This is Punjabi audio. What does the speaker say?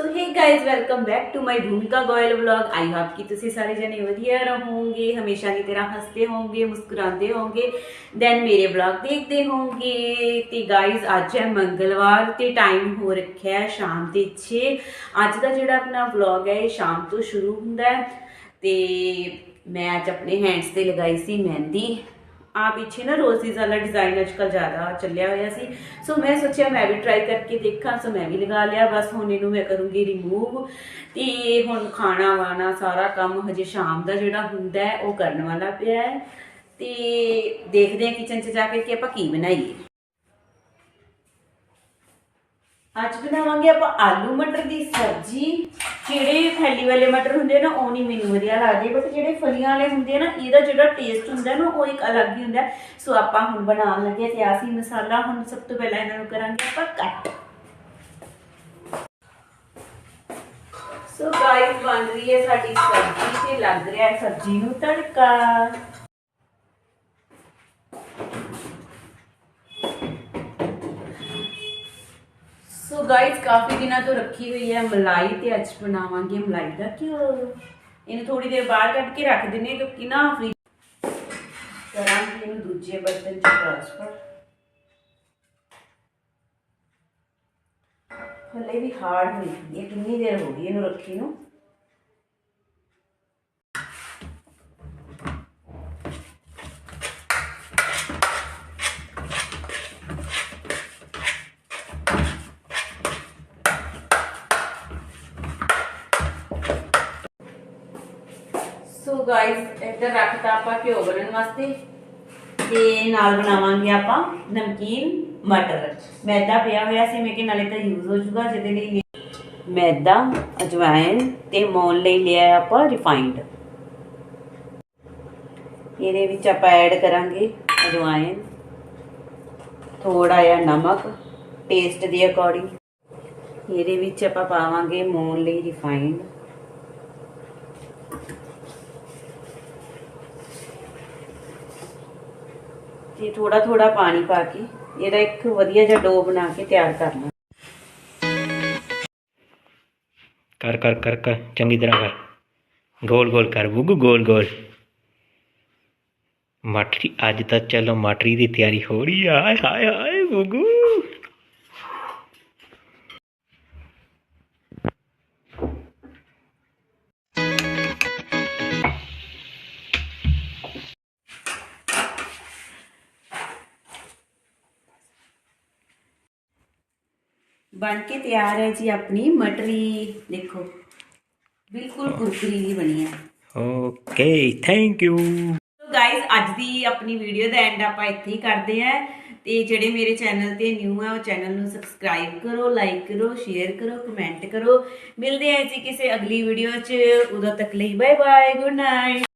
So hey guys welcome back to my Bhumika Goyal vlog I hope ਕਿ ਤੁਸੀਂ ਸਾਰੇ ਜਣੇ ਵਧੀਆ ਰਹੋਗੇ ਹਮੇਸ਼ਾ ਦੀ ਤਰ੍ਹਾਂ ਹੱਸਦੇ ਹੋਵੋਗੇ ਮੁਸਕਰਾਉਂਦੇ ਹੋਵੋਗੇ ਦੈਨ ਮੇਰੇ ਵਲੌਗ ਦੇਖਦੇ ਹੋਵੋਗੇ ਤੇ ਗਾਇਜ਼ ਅੱਜ ਹੈ ਮੰਗਲਵਾਰ ਤੇ ਟਾਈਮ ਹੋ ਰੱਖਿਆ ਹੈ ਸ਼ਾਮ ਦੇ 6 ਅੱਜ ਦਾ ਜਿਹੜਾ ਆਪਣਾ ਵਲੌਗ ਹੈ ਇਹ ਸ਼ਾਮ ਤੋਂ ਸ਼ੁਰੂ ਹੁੰਦਾ ਹੈ ਤੇ ਮੈਂ ਅੱਜ ਆਪਣੇ ਹੈਂਡਸ ਤੇ ਲਗਾਈ ਸੀ ਮਹਿੰਦੀ ਆ ਪਿੱਛੇ ਨਾ ਰੋਜ਼ੀਜ਼ ਵਾਲਾ ਡਿਜ਼ਾਈਨ ਅੱਜਕੱਲ ਜ਼ਿਆਦਾ ਚੱਲਿਆ ਹੋਇਆ ਸੀ। ਸੋ ਮੈਂ ਸੋਚਿਆ ਮੈਂ ਵੀ ਟਰਾਈ ਕਰਕੇ ਦੇਖਾਂ ਸੋ ਮੈਂ ਵੀ ਲਗਾ ਲਿਆ। ਬਸ ਹੁਣ ਇਹਨੂੰ ਮੈਂ ਕਰੂੰਗੀ ਰਿਮੂਵ ਤੇ ਹੁਣ ਖਾਣਾ ਵਾਣਾ ਸਾਰਾ ਕੰਮ ਹਜੇ ਸ਼ਾਮ ਦਾ ਜਿਹੜਾ ਹੁੰਦਾ ਉਹ ਕਰਨ ਵਾਲਾ ਪਿਆ ਹੈ। ਤੇ ਦੇਖਦੇ ਹਾਂ ਕਿਚਨ 'ਚ ਜਾ ਕੇ ਕਿ ਆਪਾਂ ਕੀ ਬਣਾਈਏ। ਅੱਜ ਬਣਾਵਾਂਗੇ ਆਪਾਂ ਆਲੂ ਮਟਰ ਦੀ ਸਬਜ਼ੀ। ਜਿਹੜੇ ਫੈਲੀ ਵਾਲੇ ਮਟਰ ਹੁੰਦੇ ਆ ਨਾ, ਉਹ ਨਹੀਂ ਮੈਨੂੰ ਵਧੀਆ ਲੱਗਦੇ। ਬਟ ਜਿਹੜੇ ਫਲੀਆਂ ਵਾਲੇ ਹੁੰਦੇ ਆ ਨਾ, ਇਹਦਾ ਜਿਹੜਾ ਟੇਸਟ ਹੁੰਦਾ ਨਾ, ਉਹ ਇੱਕ ਅਲੱਗ ਹੀ ਹੁੰਦਾ। ਸੋ ਆਪਾਂ ਹੁਣ ਬਣਾਉਣ ਲੱਗੇ ਤੇ ਆਸੀ ਮਸਾਲਾ। ਹੁਣ ਸਭ ਤੋਂ ਪਹਿਲਾਂ ਇਹਨਾਂ ਨੂੰ ਕਰਾਂਗੇ ਆਪਾਂ ਕੱਟ। ਸੋ ਗਾਇਸ ਬਣ ਰਹੀ ਹੈ ਸਾਡੀ ਸਬਜ਼ੀ ਤੇ ਲੱਗ ਰਿਹਾ ਹੈ ਸਬਜ਼ੀ ਨੂੰ ਤੜਕਾ ਸੋ ਗਾਇਸ ਕਾਫੀ ਦਿਨਾਂ ਤੋਂ ਰੱਖੀ ਹੋਈ ਹੈ ਮਲਾਈ ਤੇ ਅੱਜ ਬਣਾਵਾਂਗੇ ਮਲਾਈ ਦਾ ਘਿਓ। ਇਹਨੂੰ ਥੋੜੀ ਦੇਰ ਬਾਹਰ ਕੱਢ ਕੇ ਰੱਖ ਦਿੰਨੇ ਕਿਉਂਕਿ ਨਾ ਫ੍ਰੀ ਕਰਾਂਗੇ ਇਹਨੂੰ ਦੂਜੇ ਬਰਤਨ 'ਚ ਟ੍ਰਾਂਸਫਰ ਹਲੇ ਵੀ ਹਾਰਡ ਨਹੀਂ ਇਹ ਕਿੰਨੀ ਦੇਰ ਹੋ ਗਈ ਇਹਨੂੰ ਰੱਖੀ ਨੂੰ? ਸੋ ਗਾਇਸ ਇੱਧਰ ਰੱਖਤਾ ਆਪਾਂ ਘਿਓ ਬਣਨ ਵਾਸਤੇ। ਤੇ ਨਾਲ ਬਣਾਵਾਂਗੇ ਆਪਾਂ ਨਮਕੀਨ, ਮਟਰ। ਮੈਦਾ ਪਿਆ ਹੋਇਆ ਸੀ, ਮੈਂ ਕਿ ਨਾਲੇ ਤਾਂ ਯੂਜ਼ ਹੋ ਜੂਗਾ ਜਿਹਦੇ ਲਈ ਮੈਦਾ ਅਜਵਾਇਨ ਤੇ ਮੌਨ ਲਈ ਲਿਆ ਆਪਾਂ ਰਿਫਾਈਨਡ ਇਹਦੇ ਵਿੱਚ ਆਪਾਂ ਐਡ ਕਰਾਂਗੇ ਅਜਵਾਇਨ ਥੋੜਾ ਜਿਹਾ ਨਮਕ ਟੇਸਟ ਦੇ ਅਕੋਰਡਿੰਗ ਇਹਦੇ ਵਿੱਚ ਆਪਾਂ ਪਾਵਾਂਗੇ ਮੌਨ ਲਈ ਰਿਫਾਈਨਡ ਤੇ ਥੋੜਾ ਥੋੜਾ ਪਾਣੀ ਪਾ ਕੇ ਇਹਦਾ ਇੱਕ ਵਧੀਆ ਜਿਹਾ ਡੋ ਬਣਾ ਕੇ ਤਿਆਰ ਕਰਨਾ ਕਰ ਕਰ ਕਰ ਕਰ, ਚੰਗੀ ਤਰ੍ਹਾਂ ਕਰ। ਗੋਲ ਗੋਲ ਕਰ ਬੁੱਗੂ, ਗੋਲ ਗੋਲ। ਮਟਰੀ, ਅੱਜ ਤਾਂ ਚਲੋ ਮਟਰੀ ਦੀ ਤਿਆਰੀ ਹੋ ਰਹੀ ਆ। ਹਾਏ ਹਾਏ ਹਾਏ, ਬੁੱਗੂ। ਬਣ ਕੇ ਤਿਆਰ ਹੈ ਜੀ ਆਪਣੀ ਮਟਰੀ ਦੇਖੋ। ਬਿਲਕੁਲ ਕੁਰਕਰੀ ਦੀ ਬਣੀ ਹੈ। Okay thank you so guys ਅੱਜ ਦੀ ਆਪਣੀ ਵੀਡੀਓ ਦਾ ਐਂਡ ਆਪਾਂ ਇੱਥੇ ਹੀ ਕਰਦੇ ਆਂ ਤੇ ਜਿਹੜੇ ਮੇਰੇ ਚੈਨਲ ਤੇ ਨਿਊ ਆ ਉਹ ਚੈਨਲ ਨੂੰ ਸਬਸਕ੍ਰਾਈਬ ਕਰੋ ਲਾਈਕ ਕਰੋ ਸ਼ੇਅਰ ਕਰੋ ਕਮੈਂਟ ਕਰੋ। ਮਿਲਦੇ ਆਂ ਜੀ ਕਿਸੇ ਅਗਲੀ ਵੀਡੀਓ 'ਚ। ਉਦੋਂ ਤੱਕ ਲਈ ਬਾਏ ਬਾਏ ਗੁੱਡ ਨਾਈਟ